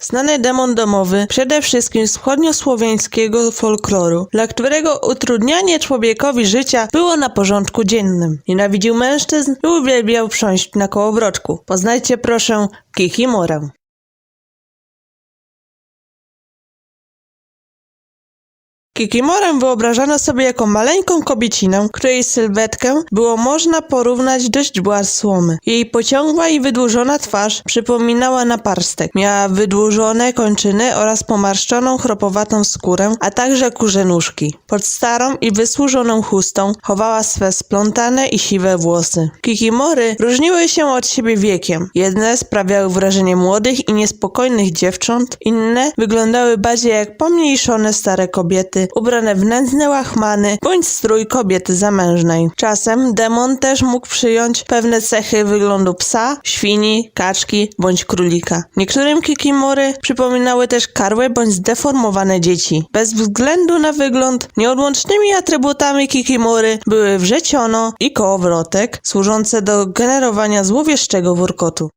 Znany demon domowy przede wszystkim z wschodniosłowiańskiego folkloru, dla którego utrudnianie człowiekowi życia było na porządku dziennym. Nienawidził mężczyzn i uwielbiał prząść na kołowrotku. Poznajcie proszę Kikimorę. Kikimorę wyobrażano sobie jako maleńką kobiecinę, której sylwetkę było można porównać do źdźbła słomy. Jej pociągła i wydłużona twarz przypominała naparstek. Miała wydłużone kończyny oraz pomarszczoną, chropowatą skórę, a także kurze nóżki. Pod starą i wysłużoną chustą chowała swe splątane i siwe włosy. Kikimory różniły się od siebie wiekiem. Jedne sprawiały wrażenie młodych i niespokojnych dziewcząt, inne wyglądały bardziej jak pomniejszone stare kobiety, ubrane w nędzne łachmany bądź strój kobiety zamężnej. Czasem demon też mógł przyjąć pewne cechy wyglądu psa, świni, kaczki bądź królika. Niektórym kikimory przypominały też karłe bądź zdeformowane dzieci. Bez względu na wygląd, nieodłącznymi atrybutami kikimory były wrzeciono i kołowrotek, służące do generowania złowieszczego wurkotu.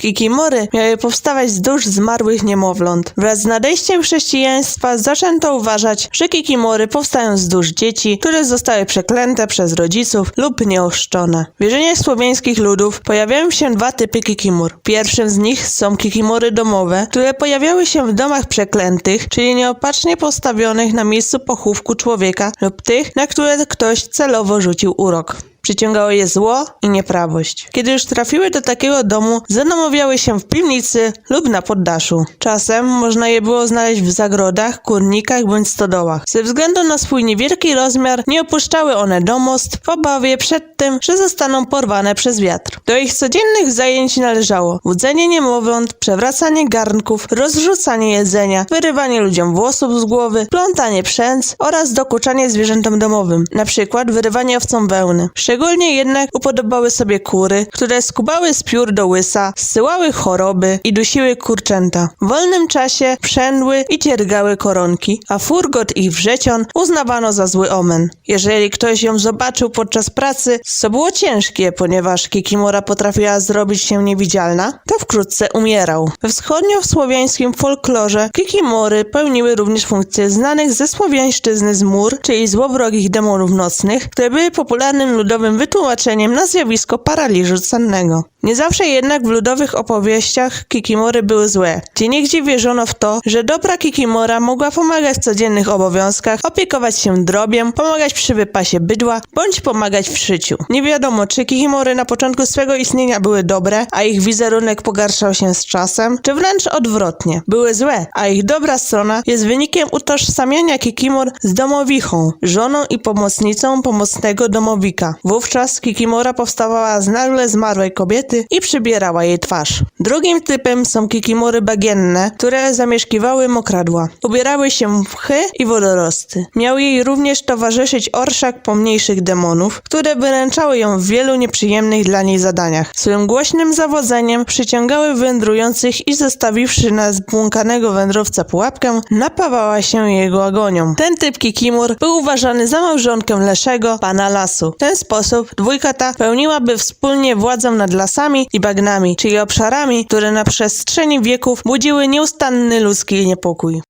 Kikimory miały powstawać z dusz zmarłych niemowląt. Wraz z nadejściem chrześcijaństwa zaczęto uważać, że kikimory powstają z dusz dzieci, które zostały przeklęte przez rodziców lub nieochrzczone. W wierzeniach słowiańskich ludów pojawiają się dwa typy kikimór. Pierwszym z nich są kikimory domowe, które pojawiały się w domach przeklętych, czyli nieopatrznie postawionych na miejscu pochówku człowieka lub tych, na które ktoś celowo rzucił urok. Przyciągało je zło i nieprawość. Kiedy już trafiły do takiego domu, zanomowiały się w piwnicy lub na poddaszu. Czasem można je było znaleźć w zagrodach, kurnikach bądź stodołach. Ze względu na swój niewielki rozmiar nie opuszczały one domostw w obawie przed tym, że zostaną porwane przez wiatr. Do ich codziennych zajęć należało łudzenie niemowląt, przewracanie garnków, rozrzucanie jedzenia, wyrywanie ludziom włosów z głowy, plątanie przędz oraz dokuczanie zwierzętom domowym, na przykład wyrywanie owcom wełny. Szczególnie jednak upodobały sobie kury, które skubały z piór do łysa, zsyłały choroby i dusiły kurczęta. W wolnym czasie przędły i dziergały koronki, a furgot ich wrzeción uznawano za zły omen. Jeżeli ktoś ją zobaczył podczas pracy, co było ciężkie, ponieważ Kikimora potrafiła zrobić się niewidzialna, to wkrótce umierał. We wschodniosłowiańskim folklorze Kikimory pełniły również funkcje znanych ze słowiańszczyzny z mur, czyli złowrogich demonów nocnych, które były popularnym ludowym wytłumaczeniem na zjawisko paraliżu sennego. Nie zawsze jednak w ludowych opowieściach Kikimory były złe. Gdzieniegdzie wierzono w to, że dobra Kikimora mogła pomagać w codziennych obowiązkach, opiekować się drobiem, pomagać przy wypasie bydła, bądź pomagać w szyciu. Nie wiadomo, czy Kikimory na początku swego istnienia były dobre, a ich wizerunek pogarszał się z czasem, czy wręcz odwrotnie. Były złe, a ich dobra strona jest wynikiem utożsamiania Kikimor z domowichą, żoną i pomocnicą pomocnego domowika. Wówczas Kikimora powstawała z nagle zmarłej kobiety i przybierała jej twarz. Drugim typem są kikimory bagienne, które zamieszkiwały mokradła. Ubierały się w mchy i wodorosty. Miał jej również towarzyszyć orszak pomniejszych demonów, które wyręczały ją w wielu nieprzyjemnych dla niej zadaniach. Swym głośnym zawodzeniem przyciągały wędrujących i zostawiwszy na zbłąkanego wędrowca pułapkę, napawała się jego agonią. Ten typ kikimur był uważany za małżonkę Leszego, pana lasu. Ten sposób dwójka ta pełniłaby wspólnie władzę nad lasami i bagnami, czyli obszarami, które na przestrzeni wieków budziły nieustanny ludzki niepokój.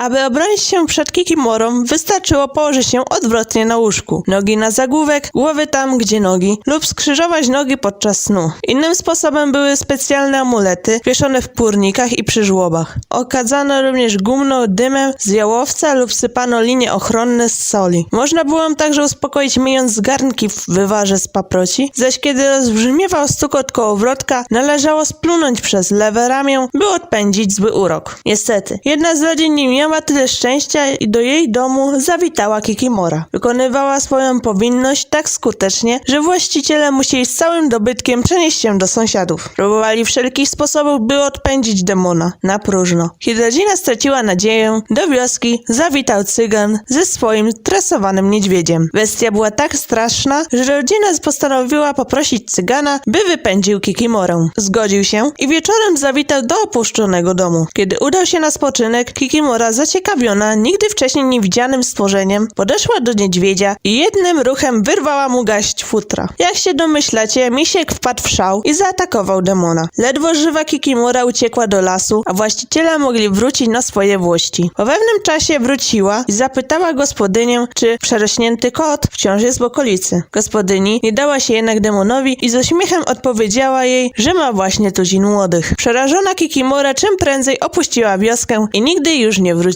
Aby obronić się przed kikimorą, wystarczyło położyć się odwrotnie na łóżku. Nogi na zagłówek, głowy tam, gdzie nogi, lub skrzyżować nogi podczas snu. Innym sposobem były specjalne amulety, wieszone w pórnikach i przy żłobach. Okadzano również gumną dymem z jałowca lub sypano linie ochronne z soli. Można było także uspokoić myjąc garnki w wywarze z paproci, zaś kiedy rozbrzmiewał stukot kołowrotka, należało splunąć przez lewe ramię, by odpędzić zły urok. Niestety, jedna z rodzin nie miała tyle szczęścia i do jej domu zawitała Kikimora. Wykonywała swoją powinność tak skutecznie, że właściciele musieli z całym dobytkiem przenieść się do sąsiadów. Próbowali wszelkich sposobów, by odpędzić demona. Na próżno. Rodzina straciła nadzieję, do wioski zawitał cygan ze swoim tresowanym niedźwiedziem. Bestia była tak straszna, że rodzina postanowiła poprosić cygana, by wypędził Kikimorę. Zgodził się i wieczorem zawitał do opuszczonego domu. Kiedy udał się na spoczynek, Kikimora zaciekawiona nigdy wcześniej niewidzianym stworzeniem, podeszła do niedźwiedzia i jednym ruchem wyrwała mu gaść futra. Jak się domyślacie, misiek wpadł w szał i zaatakował demona. Ledwo żywa Kikimora uciekła do lasu, a właściciele mogli wrócić na swoje włości. Po pewnym czasie wróciła i zapytała gospodynię, czy przerośnięty kot wciąż jest w okolicy. Gospodyni nie dała się jednak demonowi i z uśmiechem odpowiedziała jej, że ma właśnie tuzin młodych. Przerażona Kikimora czym prędzej opuściła wioskę i nigdy już nie wróciła.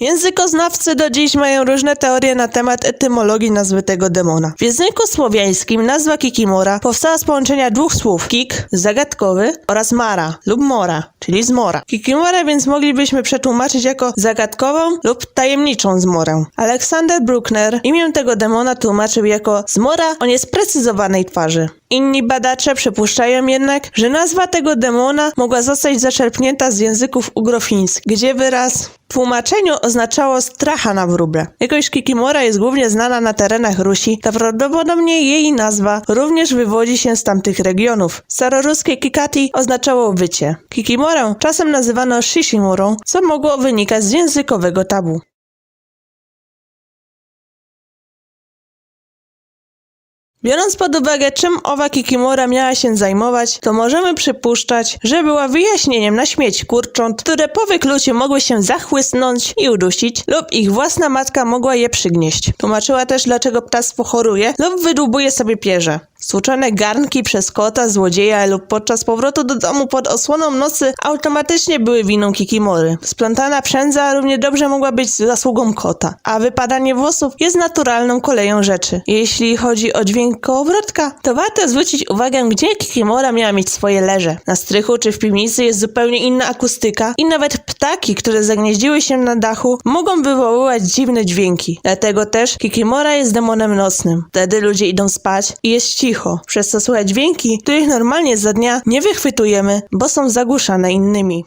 Językoznawcy do dziś mają różne teorie na temat etymologii nazwy tego demona. W języku słowiańskim nazwa Kikimora powstała z połączenia dwóch słów kik, zagadkowy oraz mara lub mora, czyli zmora. Kikimora więc moglibyśmy przetłumaczyć jako zagadkową lub tajemniczą zmorę. Aleksander Bruckner imię tego demona tłumaczył jako zmora o niesprecyzowanej twarzy. Inni badacze przypuszczają jednak, że nazwa tego demona mogła zostać zaczerpnięta z języków ugrofińskich, gdzie wyraz w tłumaczeniu oznaczało stracha na wróble. Jako iż Kikimora jest głównie znana na terenach Rusi, to prawdopodobnie jej nazwa również wywodzi się z tamtych regionów. Staroruskie Kikati oznaczało wycie. Kikimorę czasem nazywano Shishimurą, co mogło wynikać z językowego tabu. Biorąc pod uwagę, czym owa Kikimora miała się zajmować, to możemy przypuszczać, że była wyjaśnieniem na śmieć kurcząt, które po wykluciu mogły się zachłysnąć i udusić, lub ich własna matka mogła je przygnieść. Tłumaczyła też, dlaczego ptactwo choruje lub wydłubuje sobie pierze. Stłuczone garnki przez kota, złodzieja lub podczas powrotu do domu pod osłoną nocy automatycznie były winą Kikimory. Splątana przędza równie dobrze mogła być zasługą kota, a wypadanie włosów jest naturalną koleją rzeczy. Jeśli chodzi o dźwięk kołowrotka, to warto zwrócić uwagę, gdzie Kikimora miała mieć swoje leże. Na strychu czy w piwnicy jest zupełnie inna akustyka i nawet ptaki, które zagnieździły się na dachu, mogą wywoływać dziwne dźwięki. Dlatego też Kikimora jest demonem nocnym. Wtedy ludzie idą spać i jest cicho, przez co słychać dźwięki, których normalnie za dnia nie wychwytujemy, bo są zagłuszane innymi.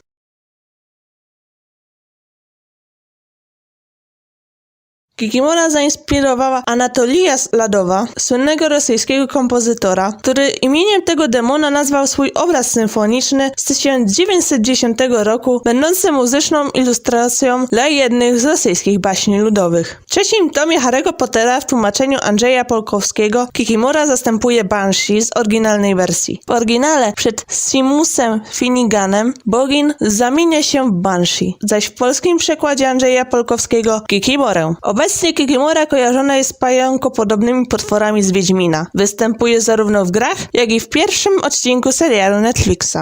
Kikimora zainspirowała Anatolija Ladowa, słynnego rosyjskiego kompozytora, który imieniem tego demona nazwał swój obraz symfoniczny z 1910 roku, będący muzyczną ilustracją dla jednych z rosyjskich baśni ludowych. W trzecim tomie Harry'ego Pottera w tłumaczeniu Andrzeja Polkowskiego Kikimora zastępuje Banshee z oryginalnej wersji. W oryginale przed Simusem Finneganem bogin zamienia się w Banshee, zaś w polskim przekładzie Andrzeja Polkowskiego Kikimorę. Obecnie Kikimora kojarzona jest z pająkopodobnymi potworami z Wiedźmina. Występuje zarówno w grach, jak i w pierwszym odcinku serialu Netflixa.